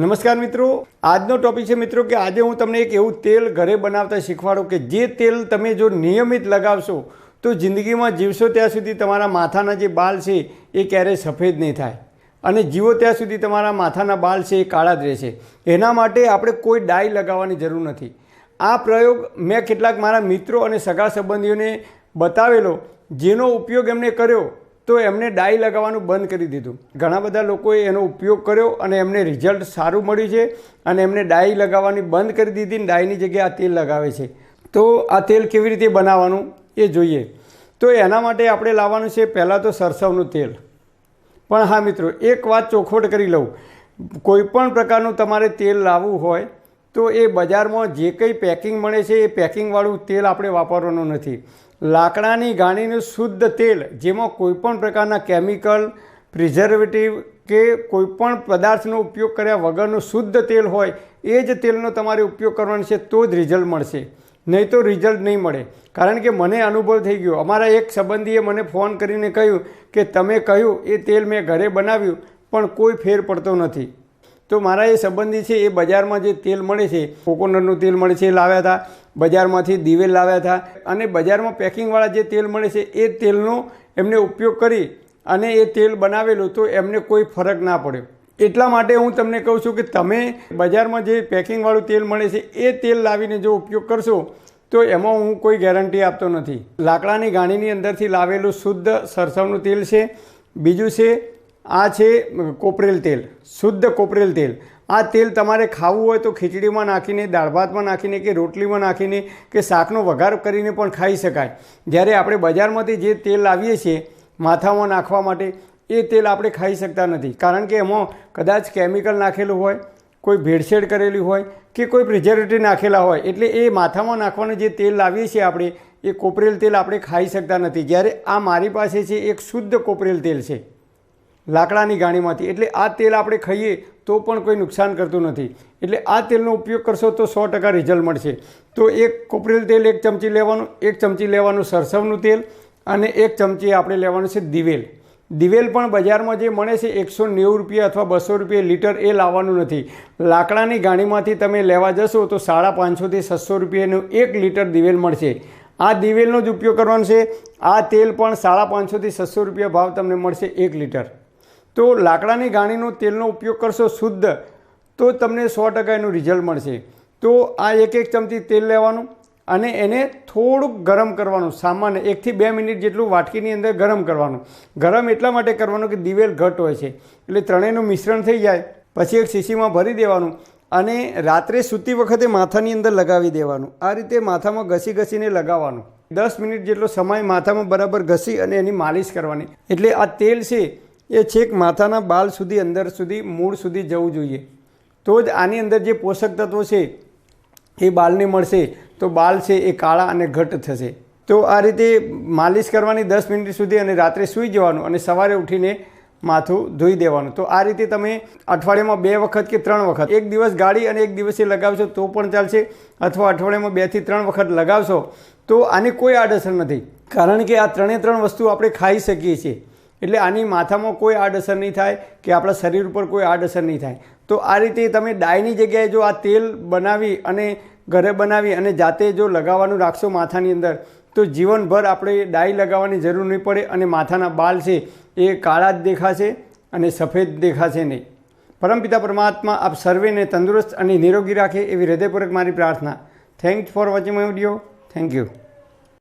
નમસ્કાર મિત્રો. આજનો ટોપિક છે મિત્રો કે આજે હું તમને એક એવું તેલ ઘરે બનાવતા શીખવાડું કે જે તેલ તમે જો નિયમિત લગાવશો, તો જિંદગીમાં જીવશો ત્યાં સુધી તમારા માથાના જે બાલ છે એ ક્યારેય સફેદ નહીં થાય. અને જીવો ત્યાં સુધી તમારા માથાના બાલ છે એ કાળા જ રહેશે. એના માટે આપણે કોઈ ડાય લગાવવાની જરૂર નથી. આ પ્રયોગ મેં કેટલાક મારા મિત્રો અને સગા સંબંધીઓને બતાવેલો, જેનો ઉપયોગ એમને કર્યો તો એમને ડાય લગાવવાનું બંધ કરી દીધું. ઘણા બધા લોકોએ એનો ઉપયોગ કર્યો અને એમને રિઝલ્ટ સારું મળ્યું છે અને એમને ડાય લગાવવાની બંધ કરી દીધી ડાયની જગ્યાએ આ તેલ લગાવે છે. તો આ તેલ કેવી રીતે બનાવવાનું એ જોઈએ. તો એના માટે આપણે લાવવાનું છે પહેલાં તો સરસવનું તેલ. પણ હા મિત્રો, એક વાત ચોખવટ કરી લઉં. કોઈ પણ પ્રકારનું તમારે તેલ લાવવું હોય તો એ બજારમાં જે કંઈ પેકિંગ મળે છે એ પેકિંગવાળું તેલ આપણે વાપરવાનું નથી. લાકડાની ગાણીનું શુદ્ધ તેલ, જેમાં કોઈપણ પ્રકારના કેમિકલ, પ્રિઝર્વેટિવ કે કોઈપણ પદાર્થનો ઉપયોગ કર્યા વગરનું શુદ્ધ તેલ હોય, એ જ તેલનો તમારે ઉપયોગ કરવાનો છે, તો જ રિઝલ્ટ મળશે. નહીં તો રિઝલ્ટ નહીં મળે. કારણ કે મને અનુભવ થઈ ગયો. અમારા એક સંબંધીએ મને ફોન કરીને કહ્યું કે, તમે કહ્યું એ તેલ મેં ઘરે બનાવ્યું, પણ કોઈ ફેર પડતો નથી. તો મારા એ સંબંધી છે, એ બજારમાં જે તેલ મળે છે, કોકોનટનું તેલ મળે છે, એ લાવ્યા હતા. બજારમાંથી દિવેલ લાવ્યા હતા. અને બજારમાં પેકિંગવાળા જે તેલ મળે છે, એ તેલનો એમને ઉપયોગ કરી અને એ તેલ બનાવેલું તો એમને કોઈ ફરક ના પડ્યો. એટલા માટે હું તમને કહું છું કે તમે બજારમાં જે પેકિંગવાળું તેલ મળે છે, એ તેલ લાવીને જો ઉપયોગ કરશો, તો એમાં હું કોઈ ગેરંટી આપતો નથી. લાકડાની ગાણીની અંદરથી લાવેલું શુદ્ધ સરસવનું તેલ છે. બીજું છે આ છે કોપરેલ તેલ, શુદ્ધ કોપરેલ તેલ. આ તેલ તમારે ખાવું હોય તો ખીચડીમાં નાખીને, દાળ ભાતમાં નાખીને કે રોટલીમાં નાખીને કે શાકનો વઘાર કરીને પણ ખાઈ શકાય. જ્યારે આપણે બજારમાંથી જે તેલ લાવીએ છીએ માથામાં નાખવા માટે, એ તેલ આપણે ખાઈ શકતા નથી. કારણ કે એમાં કદાચ કેમિકલ નાખેલું હોય, કોઈ ભેળસેળ કરેલી હોય કે કોઈ પ્રિઝર્વેટિવ નાખેલા હોય. એટલે એ માથામાં નાખવાનું જે તેલ લાવીએ છીએ આપણે, એ કોપરેલ તેલ આપણે ખાઈ શકતા નથી. જ્યારે આ મારી પાસે છે, એક શુદ્ધ કોપરેલ તેલ છે. લાકડાની ગાણીમાંથી. એટલે આ તેલ આપણે ખાઈએ તો પણ કોઈ નુકસાન કરતું નથી. એટલે આ તેલનો ઉપયોગ કરશો તો સો ટકા રિઝલ્ટ મળશે. તો એક કોપરેલ તેલ, એક ચમચી લેવાનું, એક ચમચી લેવાનું સરસવનું તેલ અને એક ચમચી આપણે લેવાનું છે દિવેલ. દિવેલ પણ બજારમાં જે મળે છે એકસો નેવું રૂપિયા અથવા બસો રૂપિયા લીટર એ લાવવાનું નથી. લાકડાની ગાણીમાંથી તમે લેવા જશો તો સાડા પાંચસોથી છસો રૂપિયાનું એક લીટર દિવેલ મળશે. આ દિવેલનો જ ઉપયોગ કરવાનો છે. આ તેલ પણ સાડા પાંચસોથી છસો રૂપિયા ભાવ તમને મળશે એક લીટર. તો લાકડાની ગાણીનો તેલનો ઉપયોગ કરશો શુદ્ધ, તો તમને સો ટકા એનું રિઝલ્ટ મળશે. તો આ એક એક ચમચી તેલ લેવાનું અને એને થોડુંક ગરમ કરવાનું, સામાન્ય એકથી બે મિનિટ જેટલું વાટકીની અંદર ગરમ કરવાનું. ગરમ એટલા માટે કરવાનું કે દિવેલ ઘટ હોય છે, એટલે ત્રણેયનું મિશ્રણ થઈ જાય, પછી એક શીશીમાં ભરી દેવાનું અને રાત્રે સૂતી વખતે માથાની અંદર લગાવી દેવાનું. આ રીતે માથામાં ઘસી ઘસીને લગાવવાનું. દસ મિનિટ જેટલો સમય માથામાં બરાબર ઘસી અને એની માલિશ કરવાની. એટલે આ તેલ છે એ છેક માથાના બાલ સુધી, અંદર સુધી, મૂળ સુધી જવું જોઈએ. તો જ આની અંદર જે પોષક તત્વો છે, એ બાલને મળશે. તો બાલ છે એ કાળા અને ઘટ થશે. તો આ રીતે માલિશ કરવાની દસ મિનિટ સુધી અને રાત્રે સૂઈ જવાનું અને સવારે ઉઠીને માથું ધોઈ દેવાનું. તો આ રીતે તમે અઠવાડિયામાં બે વખત કે ત્રણ વખત, એક દિવસ ગાડી અને એક દિવસે લગાવશો તો પણ ચાલશે. અથવા અઠવાડિયામાં બેથી ત્રણ વખત લગાવશો તો આની કોઈ આડઅસર નથી. કારણ કે આ ત્રણે ત્રણ વસ્તુ આપણે ખાઈ શકીએ છીએ. એટલે આની માથામાં કોઈ આડઅસર નહીં થાય કે આપણા શરીર ઉપર કોઈ આડઅસર નહીં થાય. તો આ રીતે તમે ડાયની જગ્યાએ જો આ તેલ બનાવી અને ઘરે બનાવી અને જાતે જો લગાવવાનું રાખશો માથાની અંદર, તો જીવનભર આપણે ડાય લગાવવાની જરૂર નહીં પડે અને માથાના બાલ છે એ કાળા જ દેખાશે અને સફેદ દેખાશે નહીં. પરમપિતા પરમાત્મા આપ સર્વેને તંદુરસ્ત અને નિરોગી રાખે એવી હૃદયપૂર્વક મારી પ્રાર્થના. Thanks for watching my video thank you